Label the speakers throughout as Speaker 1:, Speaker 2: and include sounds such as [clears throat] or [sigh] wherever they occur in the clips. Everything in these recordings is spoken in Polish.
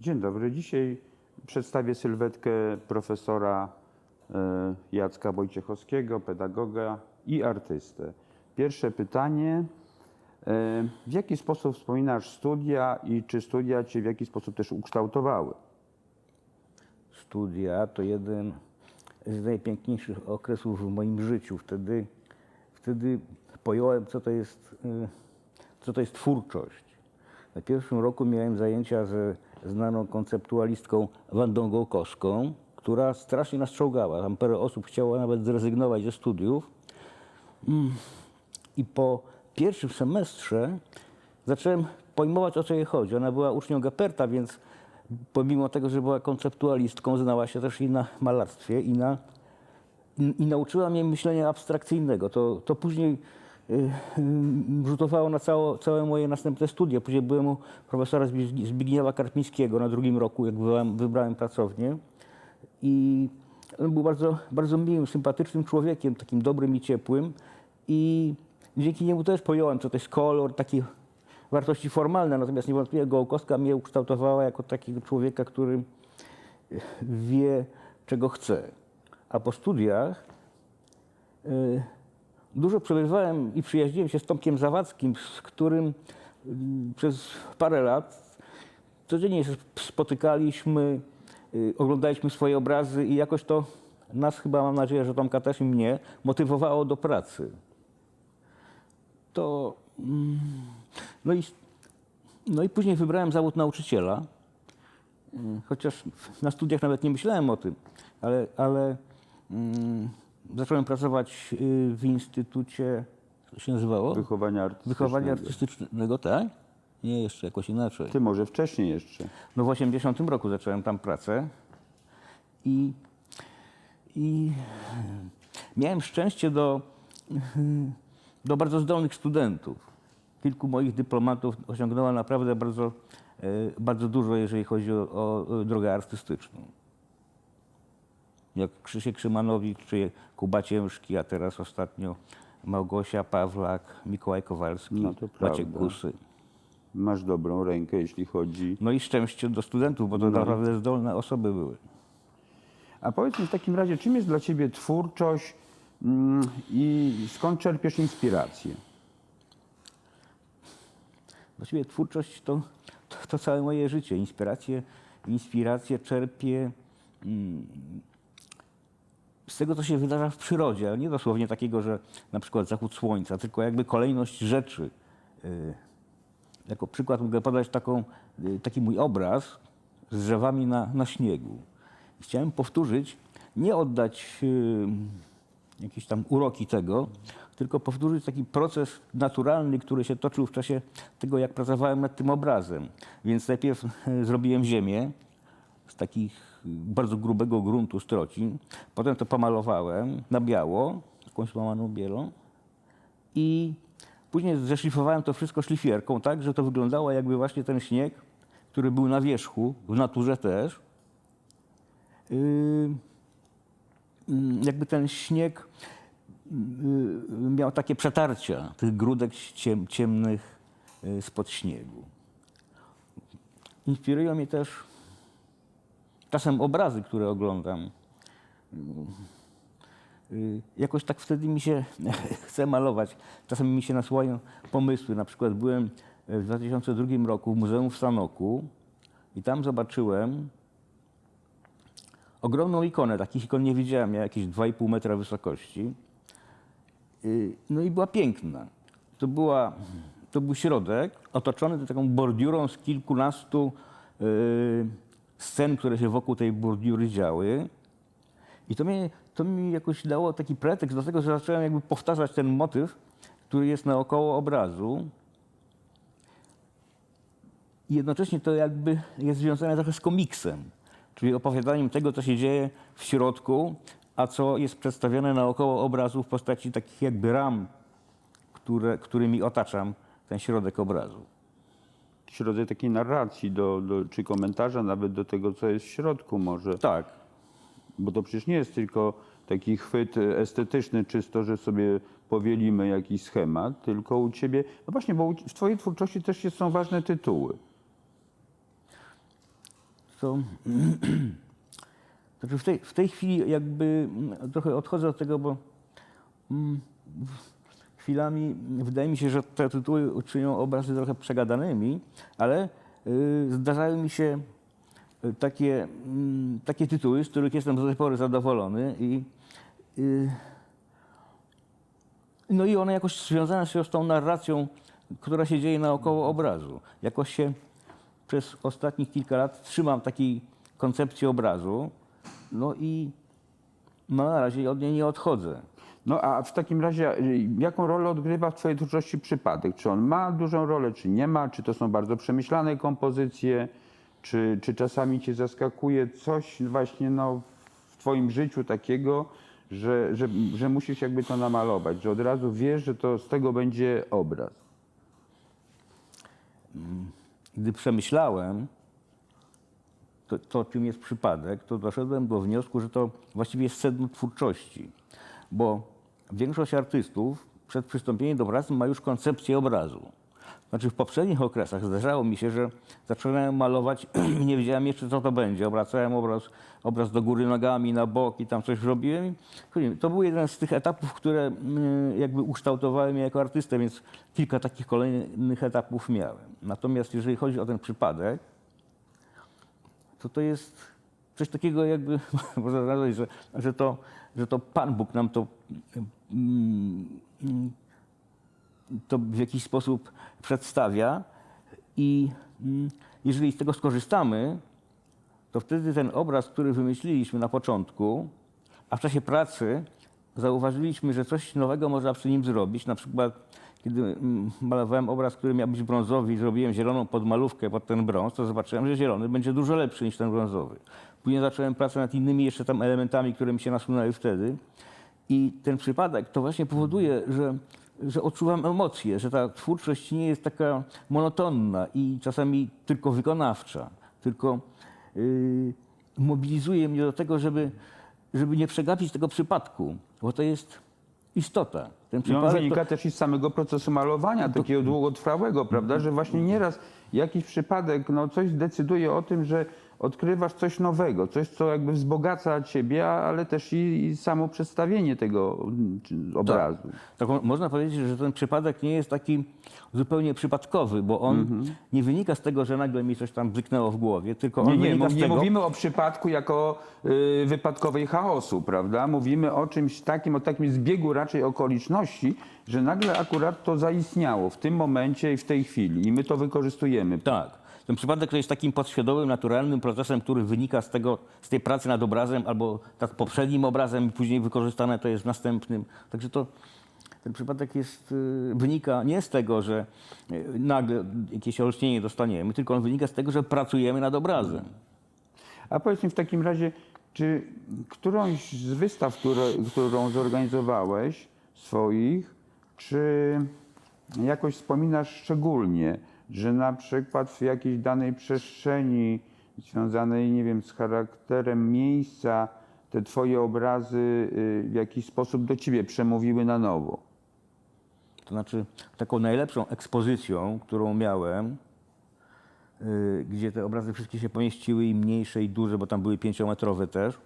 Speaker 1: Dzień dobry. Dzisiaj przedstawię sylwetkę profesora e, Jacka Wojciechowskiego, pedagoga i artystę. Pierwsze pytanie. e, W jaki sposób wspominasz studia i czy studia Cię w jakiś sposób też ukształtowały?
Speaker 2: studia to jeden z najpiękniejszych okresów w moim życiu. Wtedy, wtedy pojąłem, co to, jest, y, co to jest twórczość. Na pierwszym roku miałem zajęcia ze znaną konceptualistką Wandą Gołkowską, która strasznie nas czołgała. Tam parę osób chciało nawet zrezygnować ze studiów. Mm. I po pierwszym semestrze zacząłem pojmować, o co jej chodzi. Ona była ucznią Geperta, więc pomimo tego, że była konceptualistką, znała się też i na malarstwie, i, na, i, i nauczyła mnie myślenia abstrakcyjnego. To, to później rzutowało na cało, całe moje następne studia. Później byłem u profesora Zbig- Zbigniewa Karpińskiego na drugim roku, jak wybrałem, wybrałem pracownię. I on był bardzo, bardzo miłym, sympatycznym człowiekiem, takim dobrym i ciepłym. I dzięki niemu też pojąłem, co to jest kolor, takie wartości formalne. Natomiast niewątpliwie Gołkowska mnie ukształtowała jako takiego człowieka, który wie, czego chce. A po studiach y, dużo przebywałem i przyjaźniłem się z Tomkiem Zawadzkim, z którym y, przez parę lat codziennie się spotykaliśmy, y, oglądaliśmy swoje obrazy i jakoś to nas chyba, mam nadzieję, że Tomka też i mnie, motywowało do pracy. To... mm, No i, no i później wybrałem zawód nauczyciela, y, chociaż na studiach nawet nie myślałem o tym, ale, ale mm, zacząłem pracować y, w instytucie, co się nazywało?
Speaker 1: Wychowania artystycznego.
Speaker 2: Wychowania artystycznego, tak? Nie, jeszcze jakoś inaczej.
Speaker 1: Ty może wcześniej jeszcze.
Speaker 2: No w 80 roku zacząłem tam pracę i, i miałem szczęście do, do bardzo zdolnych studentów. Kilku moich dyplomatów osiągnęło naprawdę bardzo, e, bardzo dużo, jeżeli chodzi o, o drogę artystyczną. Jak Krzysiek Szymanowicz, czy Kuba Ciężki, a teraz ostatnio Małgosia Pawlak, Mikołaj Kowalski,
Speaker 1: No to
Speaker 2: Maciek
Speaker 1: prawda.
Speaker 2: Gusy.
Speaker 1: Masz dobrą rękę, jeśli chodzi.
Speaker 2: No i szczęście do studentów, bo to naprawdę zdolne osoby były.
Speaker 1: A powiedz mi w takim razie, czym jest dla Ciebie twórczość mm, i skąd czerpiesz inspirację?
Speaker 2: Właściwie twórczość to, to, to całe moje życie. Inspiracje, inspiracje czerpię mm, z tego, co się wydarza w przyrodzie, ale nie dosłownie takiego, że na przykład zachód słońca, tylko jakby kolejność rzeczy. Y, Jako przykład mogę podać taką, y, taki mój obraz z drzewami na, na śniegu. Chciałem powtórzyć, nie oddać y, jakieś tam uroki tego, tylko powtórzyć taki proces naturalny, który się toczył w czasie tego, jak pracowałem nad tym obrazem. Więc najpierw zrobiłem ziemię z takich bardzo grubego gruntu strocin, potem to pomalowałem na biało, jakąś łamaną bielą. I później zeszlifowałem to wszystko szlifierką, tak, że to wyglądało jakby właśnie ten śnieg, który był na wierzchu, w naturze też, Yy, mm, jakby ten śnieg yy, miał takie przetarcia tych grudek ciem, ciemnych yy, spod śniegu. Inspirują mnie też czasem obrazy, które oglądam. Yy, Jakoś tak wtedy mi się [laughs] chce malować. Czasem mi się nasuwają pomysły. Na przykład byłem w 2002 roku w Muzeum w Sanoku i tam zobaczyłem ogromną ikonę. Takich ikon nie widziałem. Miała jakieś 2,5 metra wysokości. Yy, No i była piękna. To, była, to był środek otoczony taką bordiurą z kilkunastu yy, scen, które się wokół tej bordiury działy. I to, mnie, to mi jakoś dało taki pretekst do tego, że zacząłem jakby powtarzać ten motyw, który jest naokoło obrazu. I jednocześnie to jakby jest związane trochę z komiksem, czyli opowiadaniem tego, co się dzieje w środku, a co jest przedstawione naokoło obrazu w postaci takich jakby ram, które, którymi otaczam ten środek obrazu.
Speaker 1: Jakiś rodzaj takiej narracji do, do, czy komentarza nawet do tego, co jest w środku może.
Speaker 2: Tak,
Speaker 1: Bo to przecież nie jest tylko taki chwyt estetyczny, czysto, że sobie powielimy jakiś schemat, tylko u ciebie, no właśnie, bo w twojej twórczości też są ważne tytuły.
Speaker 2: co? [clears throat] Znaczy w, tej, w tej chwili jakby mm, trochę odchodzę od tego, bo mm, chwilami wydaje mi się, że te tytuły czynią obrazy trochę przegadanymi, ale y, zdarzają mi się y, takie, mm, takie tytuły, z których jestem do tej pory zadowolony i y, no i one jakoś związane są z tą narracją, która się dzieje naokoło obrazu. Jakoś się przez ostatnich kilka lat trzymam takiej koncepcji obrazu, no i no, na razie od niej nie odchodzę.
Speaker 1: No a w takim razie, y, jaką rolę odgrywa w Twojej twórczości przypadek? Czy on ma dużą rolę, czy nie ma? Czy to są bardzo przemyślane kompozycje? Czy, czy czasami Cię zaskakuje coś właśnie no, w Twoim życiu takiego, że, że, że musisz jakby to namalować, że od razu wiesz, że to z tego będzie obraz?
Speaker 2: Gdy przemyślałem to, to, czym jest przypadek, to doszedłem do wniosku, że to właściwie jest sedno twórczości. Bo większość artystów przed przystąpieniem do pracy ma już koncepcję obrazu. Znaczy w poprzednich okresach zdarzało mi się, że zaczynałem malować, [clears throat] nie wiedziałem jeszcze co to będzie. Obracałem obraz, obraz do góry nogami, na bok i tam coś robiłem. To był jeden z tych etapów, które mm, jakby ukształtowały mnie jako artystę, więc kilka takich kolejnych etapów miałem. Natomiast jeżeli chodzi o ten przypadek, to to jest coś takiego jakby, [laughs] można nazwać, że, że, to, że to Pan Bóg nam to, mm, mm, to w jakiś sposób przedstawia i mm, jeżeli z tego skorzystamy, to wtedy ten obraz, który wymyśliliśmy na początku, a w czasie pracy zauważyliśmy, że coś nowego można przy nim zrobić. Na przykład, kiedy malowałem obraz, który miał być brązowy i zrobiłem zieloną podmalówkę pod ten brąz, to zobaczyłem, że zielony będzie dużo lepszy niż ten brązowy. Później zacząłem pracę nad innymi jeszcze tam elementami, które mi się nasunęły wtedy. I ten przypadek to właśnie powoduje, że, że odczuwam emocje, że ta twórczość nie jest taka monotonna i czasami tylko wykonawcza, tylko yy, mobilizuje mnie do tego, żeby, żeby nie przegapić tego przypadku, bo to jest istota. Ten
Speaker 1: I on
Speaker 2: przypadek to-
Speaker 1: wynika też i z samego procesu malowania, takiego długotrwałego, prawda? Że właśnie nieraz jakiś przypadek, no coś decyduje o tym, że odkrywasz coś nowego, coś, co jakby wzbogaca ciebie, ale też i, i samo przedstawienie tego mm, obrazu.
Speaker 2: Tak, mo- można powiedzieć, że ten przypadek nie jest taki zupełnie przypadkowy, bo on nie wynika z tego, że nagle mi coś tam bzyknęło w głowie, tylko on
Speaker 1: Nie, nie,
Speaker 2: wynika z
Speaker 1: nie
Speaker 2: tego...
Speaker 1: mówimy o przypadku jako y, wypadkowej chaosu, prawda? Mówimy o czymś takim, o takim zbiegu raczej okoliczności, że nagle akurat to zaistniało w tym momencie i w tej chwili i my to wykorzystujemy.
Speaker 2: Tak. Ten przypadek to jest takim podświadomym, naturalnym procesem, który wynika z, tego, z tej pracy nad obrazem albo nad poprzednim obrazem i później wykorzystane to jest w następnym. Także to, ten przypadek jest, y, wynika nie z tego, że y, nagle jakieś olśnienie dostaniemy, tylko on wynika z tego, że pracujemy nad obrazem.
Speaker 1: A powiedz mi w takim razie, czy którąś z wystaw, które, którą zorganizowałeś swoich, czy jakoś wspominasz szczególnie, że na przykład w jakiejś danej przestrzeni związanej, nie wiem, z charakterem miejsca, te twoje obrazy y, w jakiś sposób do ciebie przemówiły na nowo?
Speaker 2: To znaczy, taką najlepszą ekspozycją, którą miałem, y, gdzie te obrazy wszystkie się pomieściły, i mniejsze, i duże, bo tam były pięciometrowe też,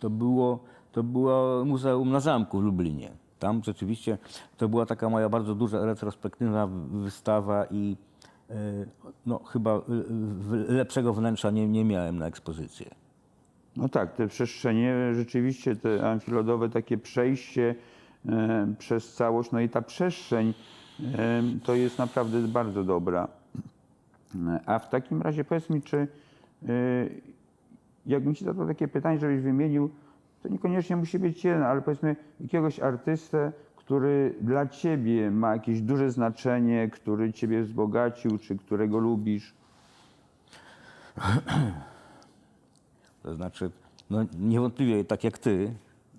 Speaker 2: to było, to było Muzeum na Zamku w Lublinie. Tam rzeczywiście to była taka moja bardzo duża retrospektywna wystawa i y, no, chyba y, lepszego wnętrza nie, nie miałem na ekspozycję.
Speaker 1: No tak, te przestrzenie, rzeczywiście te amfilodowe takie przejście e, przez całość, no i ta przestrzeń e, to jest naprawdę bardzo dobra. E, A w takim razie powiedz mi, czy e, jakbym ci zadał takie pytanie, żebyś wymienił, to niekoniecznie musi być jeden, ale powiedzmy jakiegoś artystę, który dla ciebie ma jakieś duże znaczenie, który ciebie wzbogacił, czy którego lubisz. [clears throat]
Speaker 2: To znaczy, no niewątpliwie tak jak ty,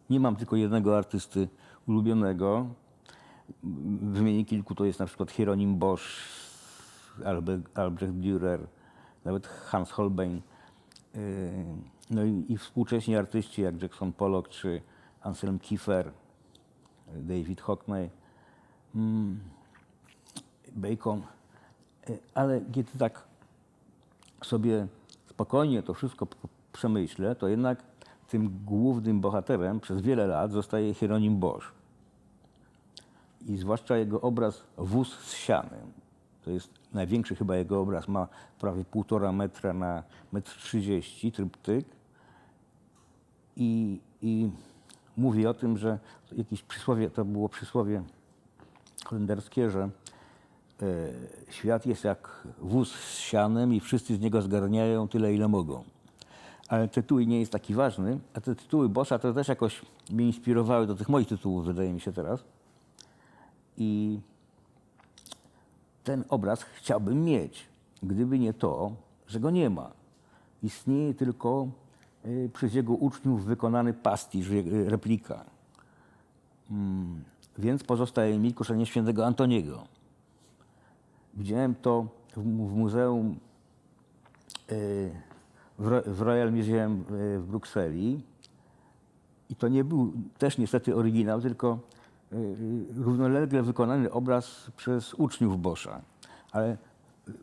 Speaker 2: nie mam tylko jednego artysty ulubionego. Wymienię kilku, to jest na przykład Hieronim Bosch, Albrecht Dürer, nawet Hans Holbein. Yy, No i, i współcześni artyści jak Jackson Pollock czy Anselm Kiefer, David Hockney, mm, Bacon. Yy, Ale kiedy tak sobie spokojnie to wszystko przemyślę, to jednak tym głównym bohaterem przez wiele lat zostaje Hieronim Bosch. I zwłaszcza jego obraz Wóz z sianem. To jest największy chyba jego obraz, ma prawie półtora metra na metr trzydzieści, tryptyk. I, I mówi o tym, że jakieś przysłowie, to było przysłowie holenderskie, że e, świat jest jak wóz z sianem i wszyscy z niego zgarniają tyle, ile mogą. Ale tytuł nie jest taki ważny, a te tytuły Boscha to też jakoś mnie inspirowały do tych moich tytułów, wydaje mi się teraz. I ten obraz chciałbym mieć, gdyby nie to, że go nie ma. Istnieje tylko y, przez jego uczniów wykonany pastisz, y, replika. Mm, Więc pozostaje mi kuszenie świętego Antoniego. Widziałem to w, w muzeum y, w, Ro- w Royal Museum w Brukseli. I to nie był też niestety oryginał, tylko równolegle wykonany obraz przez uczniów Boscha. Ale y,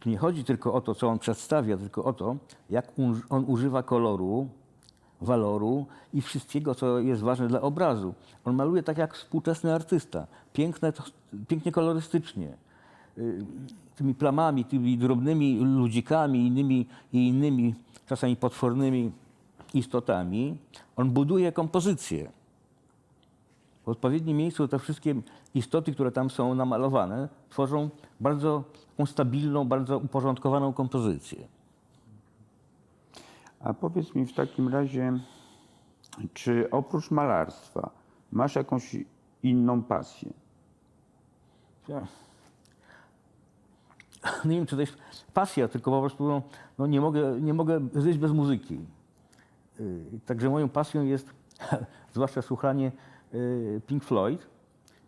Speaker 2: tu nie chodzi tylko o to, co on przedstawia, tylko o to, jak on, używa koloru, waloru i wszystkiego, co jest ważne dla obrazu. On maluje tak jak współczesny artysta. Piękne, pięknie kolorystycznie. Y, Tymi plamami, tymi drobnymi ludzikami innymi, i innymi, czasami potwornymi istotami. On buduje kompozycję. W odpowiednim miejscu te wszystkie istoty, które tam są namalowane, tworzą bardzo stabilną, bardzo uporządkowaną kompozycję.
Speaker 1: A powiedz mi w takim razie, czy oprócz malarstwa masz jakąś inną pasję?
Speaker 2: Ja. Nie wiem, czy to jest pasja, tylko po prostu no, no nie, mogę, nie mogę żyć bez muzyki. Yy, Także moją pasją jest [laughs] zwłaszcza słuchanie Pink Floyd.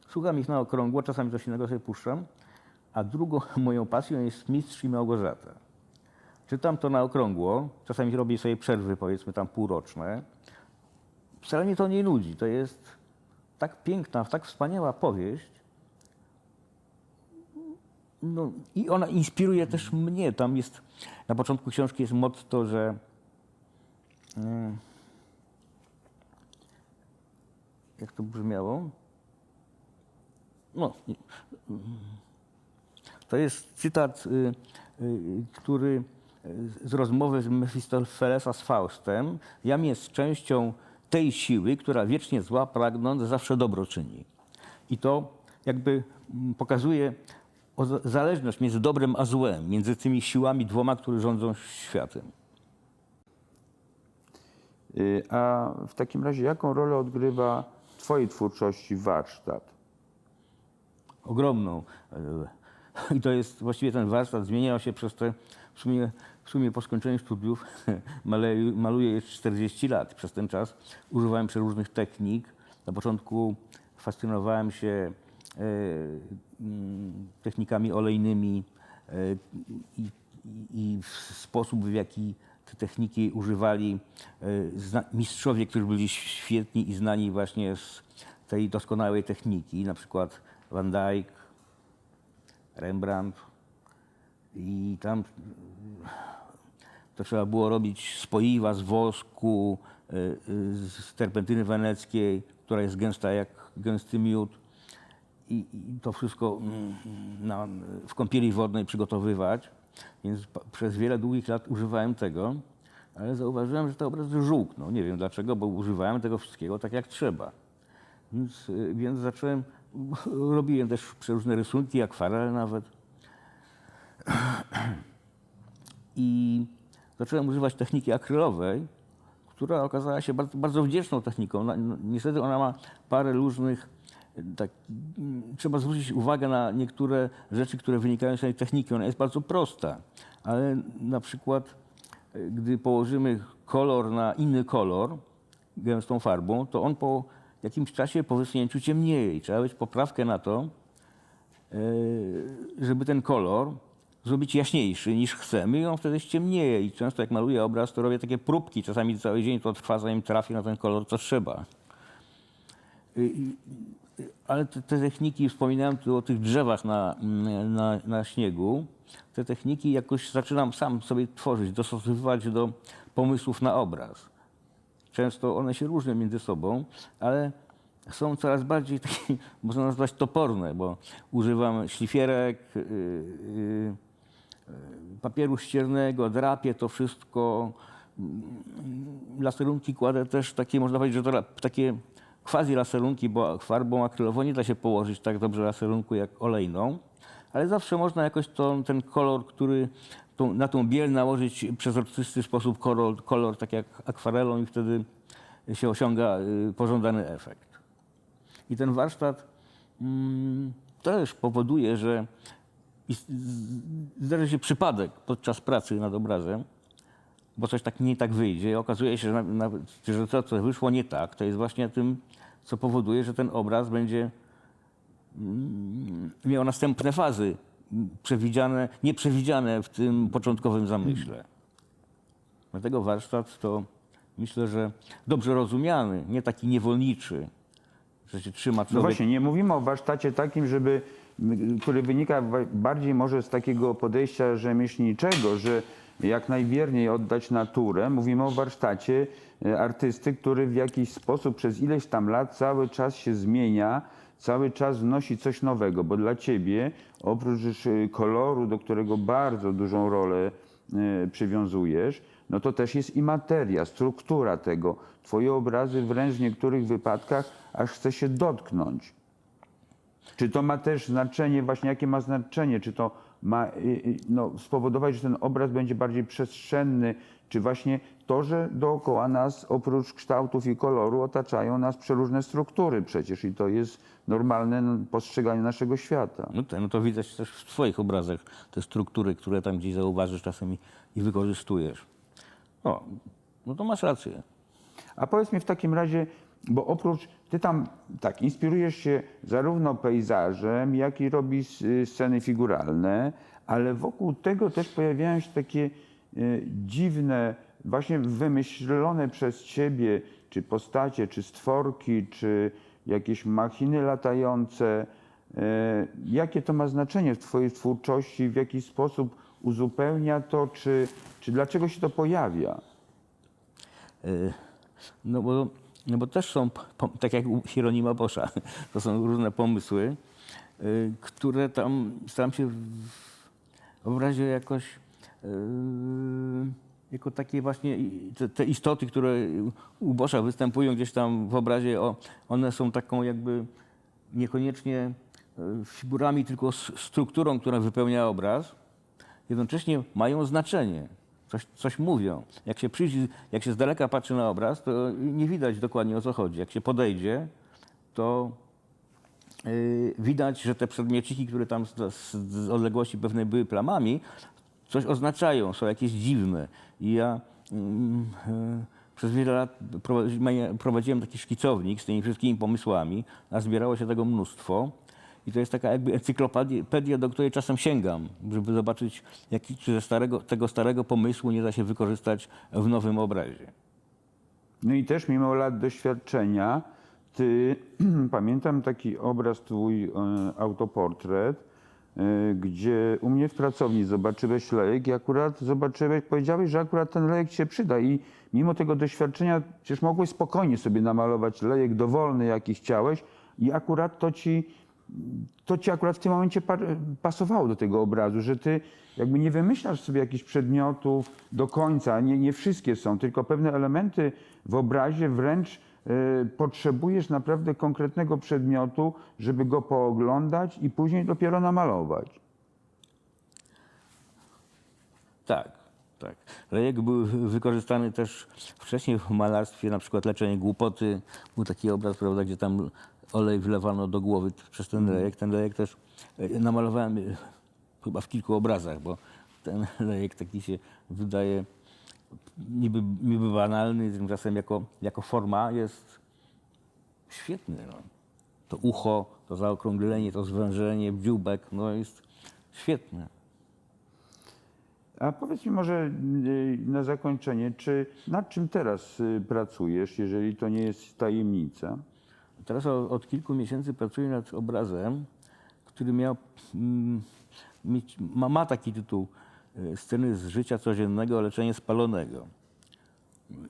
Speaker 2: Słucham ich na okrągło, czasami coś innego sobie puszczam. A drugą [laughs] moją pasją jest Mistrz i Małgorzata. Czytam to na okrągło, czasami robię sobie przerwy, powiedzmy tam półroczne. Wcale mnie to nie nudzi. To jest tak piękna, tak wspaniała powieść, no, I ona inspiruje też mnie. Tam jest, na początku książki jest motto, że mm, jak to brzmiało? No, to jest cytat, y, y, który y, z rozmowy z Mefistofelesa z Faustem. Jam jest częścią tej siły, która wiecznie zła pragnąc zawsze dobro czyni. I to jakby mm, pokazuje zależność między dobrem a złem, między tymi siłami dwoma, które rządzą światem.
Speaker 1: A w takim razie jaką rolę odgrywa Twojej twórczości warsztat?
Speaker 2: ogromną. E, I to jest właściwie ten warsztat zmieniał się przez te, w sumie, w sumie po skończeniu studiów [laughs] maleju- maluję już 40 lat. Przez ten czas używałem przeróżnych technik. Na początku fascynowałem się e, technikami olejnymi e, i, i, i sposób, w jaki te techniki używali e, mistrzowie, którzy byli świetni i znani właśnie z tej doskonałej techniki, na przykład Van Dyck, Rembrandt. I tam to trzeba było robić spoiwa z wosku, y, z terpentyny weneckiej, która jest gęsta jak gęsty miód. I, to wszystko mm, na, w kąpieli wodnej przygotowywać. Więc przez wiele długich lat używałem tego, ale zauważyłem, że te obrazy żółkną. Nie wiem dlaczego, bo używałem tego wszystkiego tak jak trzeba. Więc, y, więc zacząłem, [laughs] robiłem też przeróżne rysunki, akwarele nawet. [clears throat] I zacząłem używać techniki akrylowej, która okazała się bardzo, bardzo wdzięczną techniką. No, no, niestety ona ma parę różnych, tak, trzeba zwrócić uwagę na niektóre rzeczy, które wynikają z tej techniki. Ona jest bardzo prosta, ale na przykład y, gdy położymy kolor na inny kolor, gęstą farbą, to on po jakimś czasie, po wysunięciu ciemnieje i trzeba mieć poprawkę na to, e, żeby ten kolor zrobić jaśniejszy niż chcemy i on wtedy ściemnieje. I często jak maluję obraz, to robię takie próbki. Czasami cały dzień to trwa, zanim trafię na ten kolor, co trzeba. Ale te, te techniki, wspominałem tu o tych drzewach na, mm, na, na śniegu, te techniki jakoś zaczynam sam sobie tworzyć, dostosowywać do pomysłów na obraz. Często one się różnią między sobą, ale są coraz bardziej takie, [laughs] można nazwać toporne, bo używam szlifierek, yy, yy, papieru ściernego, drapię to wszystko. Laserunki kładę też takie, można powiedzieć, że to takie quasi laserunki, bo farbą akrylową nie da się położyć tak dobrze laserunku jak olejną, ale zawsze można jakoś to, ten kolor, który tą, na tą biel nałożyć przezroczysty sposób kolor, kolor, tak jak akwarelą i wtedy się osiąga y, pożądany efekt. I ten warsztat mm, też powoduje, że zdarzy się przypadek podczas pracy nad obrazem, bo coś tak nie tak wyjdzie i okazuje się, że, na, że to, co wyszło nie tak, to jest właśnie tym, co powoduje, że ten obraz będzie mm, miał następne fazy przewidziane, nieprzewidziane w tym początkowym zamyśle. Dlatego warsztat to myślę, że dobrze rozumiany, nie taki niewolniczy, że się trzyma
Speaker 1: No
Speaker 2: człowiek
Speaker 1: właśnie, nie mówimy o warsztacie takim, żeby, który wynika bardziej może z takiego podejścia rzemieślniczego, że jak najwierniej oddać naturę. Mówimy o warsztacie e, artysty, który w jakiś sposób przez ileś tam lat cały czas się zmienia, cały czas wnosi coś nowego, bo dla ciebie oprócz e, koloru, do którego bardzo dużą rolę e, przywiązujesz, no to też jest i materia, struktura tego. Twoje obrazy wręcz w niektórych wypadkach aż chce się dotknąć. Czy to ma też znaczenie, właśnie jakie ma znaczenie? Czy to ma y, y, no, spowodować, że ten obraz będzie bardziej przestrzenny? Czy właśnie to, że dookoła nas oprócz kształtów i koloru otaczają nas przeróżne struktury przecież i to jest normalne no, postrzeganie naszego świata.
Speaker 2: No, to, no to widać też w Twoich obrazach te struktury, które tam gdzieś zauważysz czasem i, i wykorzystujesz. O, no to masz rację.
Speaker 1: A powiedz mi w takim razie, bo oprócz, ty tam tak, inspirujesz się zarówno pejzażem, jak i robisz y, sceny figuralne, ale wokół tego też pojawiają się takie y, dziwne, właśnie wymyślone przez ciebie, czy postacie, czy stworki, czy jakieś machiny latające. Y, Jakie to ma znaczenie w twojej twórczości, w jaki sposób uzupełnia to, czy, czy dlaczego się to pojawia?
Speaker 2: No bo, no bo też są, tak jak u Hieronima Boscha, [laughs] to są różne pomysły, y, które tam staram się w obrazie jakoś y, jako takie właśnie te, te istoty, które u Boscha występują gdzieś tam w obrazie, one są taką jakby niekoniecznie y, figurami, tylko strukturą, która wypełnia obraz jednocześnie mają znaczenie. Coś, coś mówią. Jak się, przyjdzie, jak się z daleka patrzy na obraz, to nie widać dokładnie o co chodzi. Jak się podejdzie, to yy, widać, że te przedmieciki, które tam z, z, odległości pewnej były plamami, coś oznaczają, są jakieś dziwne. I ja mm, yy, przez wiele lat prowadziłem taki szkicownik z tymi wszystkimi pomysłami, a zbierało się tego mnóstwo. I to jest taka jakby encyklopedia, do której czasem sięgam, żeby zobaczyć, jaki, czy ze starego, tego starego pomysłu nie da się wykorzystać w nowym obrazie.
Speaker 1: No i też mimo lat doświadczenia, ty, [clears throat] pamiętam taki obraz twój, e, autoportret, e, gdzie u mnie w pracowni zobaczyłeś lejek i akurat zobaczyłeś, powiedziałeś, że akurat ten lejek się przyda i mimo tego doświadczenia przecież mogłeś spokojnie sobie namalować lejek dowolny, jaki chciałeś i akurat to ci, to ci akurat w tym momencie pa- pasowało do tego obrazu, że ty jakby nie wymyślasz sobie jakichś przedmiotów do końca, nie, nie wszystkie są, tylko pewne elementy w obrazie wręcz e, potrzebujesz naprawdę konkretnego przedmiotu, żeby go pooglądać i później dopiero namalować.
Speaker 2: Tak, tak. Lejek był wykorzystany też wcześniej w malarstwie, na przykład leczenie głupoty. Był taki obraz, prawda, gdzie tam olej wlewano do głowy przez ten lejek. Ten lejek też e, namalowałem e, chyba w kilku obrazach, bo ten [laughs] lejek taki się wydaje niby, niby banalny, tymczasem jako, jako forma jest świetny. No. To ucho, to zaokrąglenie, to zwężenie, dzióbek, no jest świetne.
Speaker 1: A powiedz mi może y, na zakończenie, czy nad czym teraz pracujesz, jeżeli to nie jest tajemnica?
Speaker 2: Teraz od kilku miesięcy pracuję nad obrazem, który miał mm, mieć, ma, ma taki tytuł e, Sceny z życia codziennego, leczenie spalonego.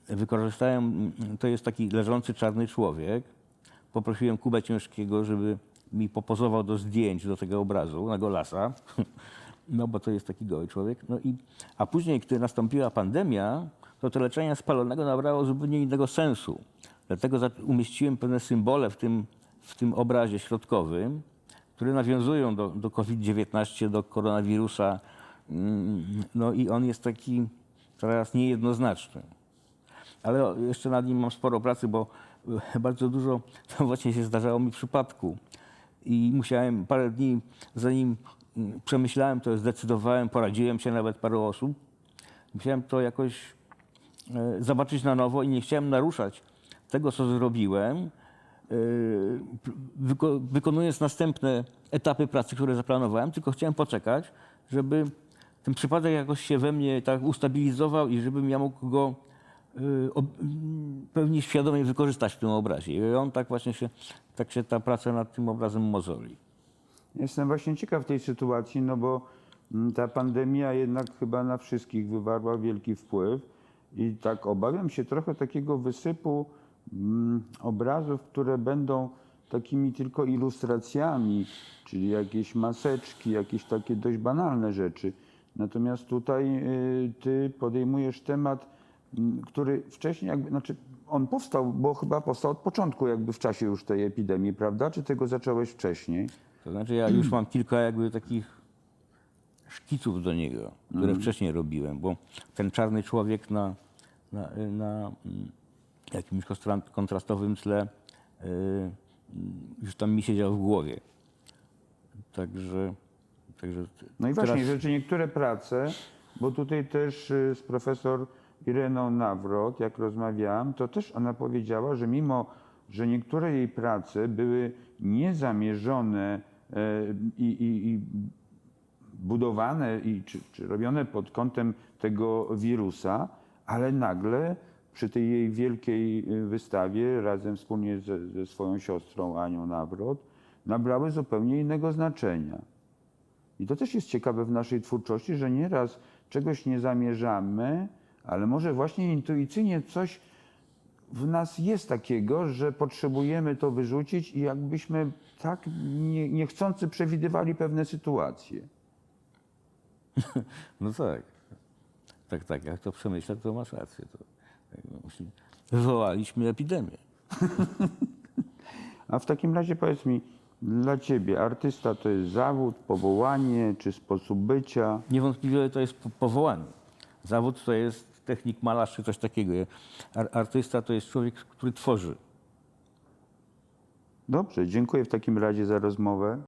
Speaker 2: Wykorzystałem, mm, to jest taki leżący czarny człowiek. Poprosiłem Kubę Ciężkiego, żeby mi popozował do zdjęć do tego obrazu, na Golasa. [laughs] No bo to jest taki goły człowiek. No i, a później, gdy nastąpiła pandemia, to to leczenie spalonego nabrało zupełnie innego sensu. Dlatego umieściłem pewne symbole w tym, w tym obrazie środkowym, które nawiązują do, do COVID-19, do koronawirusa. Mm, No i on jest taki teraz niejednoznaczny. Ale jeszcze nad nim mam sporo pracy, bo e, bardzo dużo [laughs] to właśnie się zdarzało mi w przypadku. I musiałem parę dni, zanim mm, przemyślałem to, zdecydowałem, poradziłem się nawet paru osób, musiałem to jakoś e, zobaczyć na nowo i nie chciałem naruszać tego, co zrobiłem, e, wyko- wykonując następne etapy pracy, które zaplanowałem, tylko chciałem poczekać, żeby ten przypadek jakoś się we mnie tak ustabilizował i żebym ja mógł go mm, pewnie świadomie wykorzystać w tym obrazie. I on tak właśnie się, tak się ta praca nad tym obrazem mozoli.
Speaker 1: Jestem właśnie ciekaw tej sytuacji, no bo mm, ta pandemia jednak chyba na wszystkich wywarła wielki wpływ i tak obawiam się trochę takiego wysypu obrazów, które będą takimi tylko ilustracjami, czyli jakieś maseczki, jakieś takie dość banalne rzeczy. Natomiast tutaj y, ty podejmujesz temat, mm, który wcześniej jakby, znaczy on powstał, bo chyba powstał od początku jakby w czasie już tej epidemii, prawda? Czy tego zacząłeś wcześniej?
Speaker 2: To znaczy ja już mam kilka jakby takich szkiców do niego, które wcześniej robiłem, bo ten czarny człowiek na, na, na mm, jakimś kontrastowym tle y, już tam mi siedział w głowie. Także, także
Speaker 1: No i
Speaker 2: teraz-
Speaker 1: właśnie, rzeczy niektóre prace, bo tutaj też y, z profesor Ireną Nawrot, jak rozmawiałam, to też ona powiedziała, że mimo, że niektóre jej prace były niezamierzone e, i, i, i budowane i, czy, czy robione pod kątem tego wirusa, ale nagle przy tej jej wielkiej y, wystawie razem wspólnie ze, ze swoją siostrą Anią Nawrot nabrały zupełnie innego znaczenia. I to też jest ciekawe w naszej twórczości, że nieraz czegoś nie zamierzamy, ale może właśnie intuicyjnie coś w nas jest takiego, że potrzebujemy to wyrzucić i jakbyśmy tak nie, niechcący przewidywali pewne sytuacje. [laughs]
Speaker 2: No tak. Tak, tak. Jak to przemyśleć, to masz rację. To, wywołaliśmy epidemię. [laughs]
Speaker 1: A w takim razie powiedz mi, dla ciebie artysta to jest zawód, powołanie czy sposób bycia?
Speaker 2: Niewątpliwie to jest po- powołanie. Zawód to jest technik malarz czy coś takiego. Ar- artysta to jest człowiek, który tworzy.
Speaker 1: Dobrze, dziękuję w takim razie za rozmowę.